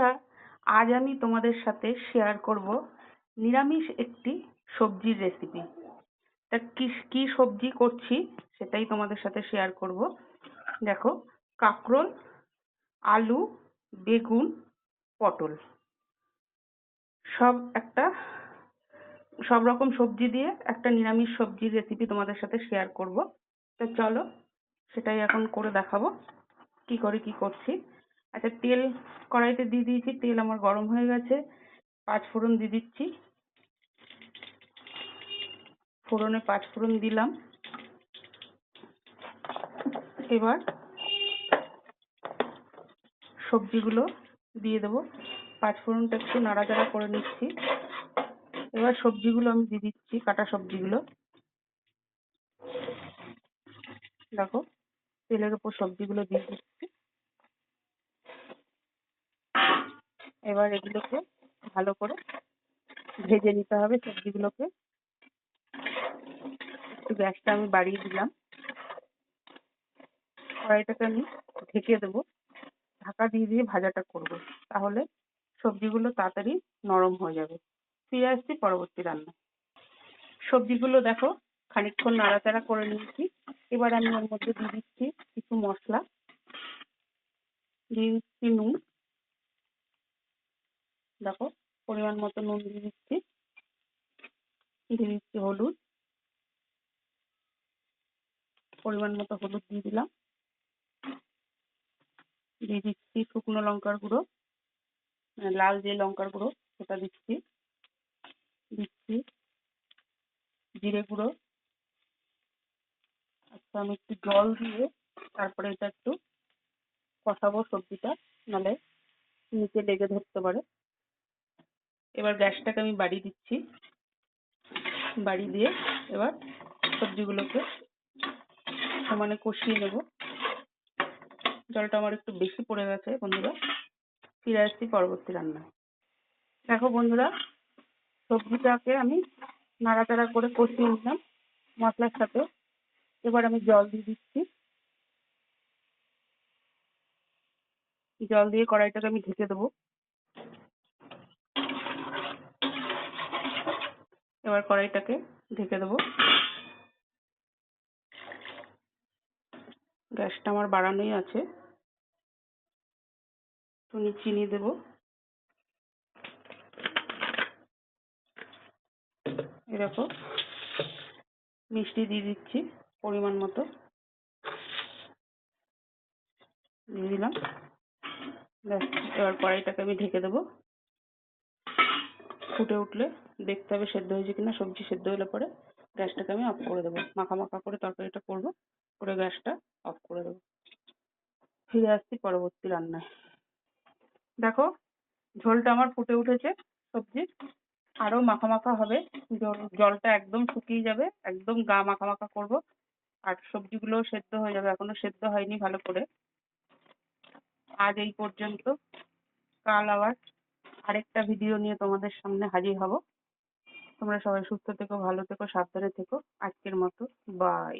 বন্ধুরা, আজ আমি তোমাদের সাথে শেয়ার করব নিরামিষ একটি সবজির রেসিপি তা কি কি সবজি করছি সেটাই তোমাদের সাথে শেয়ার করব। দেখো, কাঁকরোল, আলু, বেগুন, পটল। সব একটা, সব রকম সবজি দিয়ে একটা নিরামিষ সবজির রেসিপি তোমাদের সাথে শেয়ার করব। তো চলো, সেটাই এখন করে দেখাবো, কি করে, কি করছি। আচ্ছা তেল কড়াইতে দিয়ে দিয়েছি, তেল আমার গরম হয়ে গেছে। পাঁচ ফোড়ন দিয়ে দিচ্ছি। ফোড়নে পাঁচ ফোড়ন দিলাম। এবার সবজিগুলো দিয়ে দেবো। পাঁচ ফোড়নটা একটু নাড়াচাড়া করে নিচ্ছি। এবার সবজিগুলো আমি দিয়ে দিচ্ছি, কাটা সবজিগুলো। দেখো, তেলের উপর সবজিগুলো দিয়ে দিচ্ছি। এবার এগুলোকে ভালো করে ভেজে নিতে হবে সবজিগুলোকে। একটু গ্যাসটা আমি বাড়িয়ে দিলাম। কড়াইটাকে আমি ঢেকে দেবো। ঢাকা দিয়ে দিয়ে ভাজাটা করব। তাহলে সবজিগুলো তাড়াতাড়ি নরম হয়ে যাবে। ফিরে আসছি পরবর্তী রান্না সবজিগুলো দেখো খানিকক্ষণ নাড়াচাড়া করে নিয়েছি। এবার আমি ওর মধ্যে দিয়ে দিচ্ছি কিছু মশলা। দিয়ে দিচ্ছি নুন। দেখো, পরিমাণ মতো নুন দিয়ে দিচ্ছি। দিয়ে দিচ্ছি হলুদ। পরিমাণ মতো হলুদ দিয়ে দিলাম। দিয়ে দিচ্ছি শুকনো লঙ্কার গুঁড়ো মানে লাল যে লঙ্কার গুঁড়ো, সেটা দিচ্ছি। দিচ্ছি জিরে গুঁড়ো। আচ্ছা আমি একটু জল দিয়ে তারপরে এটা একটু কষাবো সবজিটা নাহলে নিচে লেগে ধরতে পারে। এবার গ্যাসটাকে আমি বাড়িয়ে দিচ্ছি। বাড়িয়ে দিয়ে এবার সবজিগুলোকে সমানে কষিয়ে নেব। জলটা আমার একটু বেশি পড়ে গেছে, বন্ধুরা। ফিরে আসছি পরবর্তী রান্না দেখো বন্ধুরা, সবজিটাকে আমি নাড়াচাড়া করে কষিয়ে নিলাম মশলার সাথে। এবার আমি জল দিয়ে দিচ্ছি। জল দিয়ে কড়াইটাকে আমি ঢেকে দেবো এবার কড়াইটাকে ঢেকে দেবো। গ্যাসটা আমার বাড়ানোই আছে। একটু চিনি দেব। এরকম মিষ্টি দিয়ে দিচ্ছি পরিমাণ মতো। দিয়ে দিলাম। ব্যাস, এবার কড়াইটাকে আমি ঢেকে দেবো। ফুটে উঠলে দেখতে হবে সেদ্ধ হয়েছে কিনা, সবজি সেদ্ধ হলে পরে গ্যাসটাকে আমি অফ করে দেবো। মাখা মাখা করে তরকারিটা করব, করে গ্যাসটা অফ করে দেবো। ফিরে আসছি পরবর্তী রান্নায়। দেখো, ঝোলটা আমার ফুটে উঠেছে সবজি আরও মাখা মাখা হবে জলটা একদম শুকিয়ে যাবে, একদম গা মাখা মাখা করব। আর সবজিগুলোও সেদ্ধ হয়ে যাবে, এখনও সেদ্ধ হয়নি ভালো করে। আজ এই পর্যন্ত। কাল আবার আরেকটা ভিডিও নিয়ে তোমাদের সামনে হাজির হব। তোমরা সবাই সুস্থ থেকো ভালো থেকো সাবধানে থেকো। আজকের মতো বাই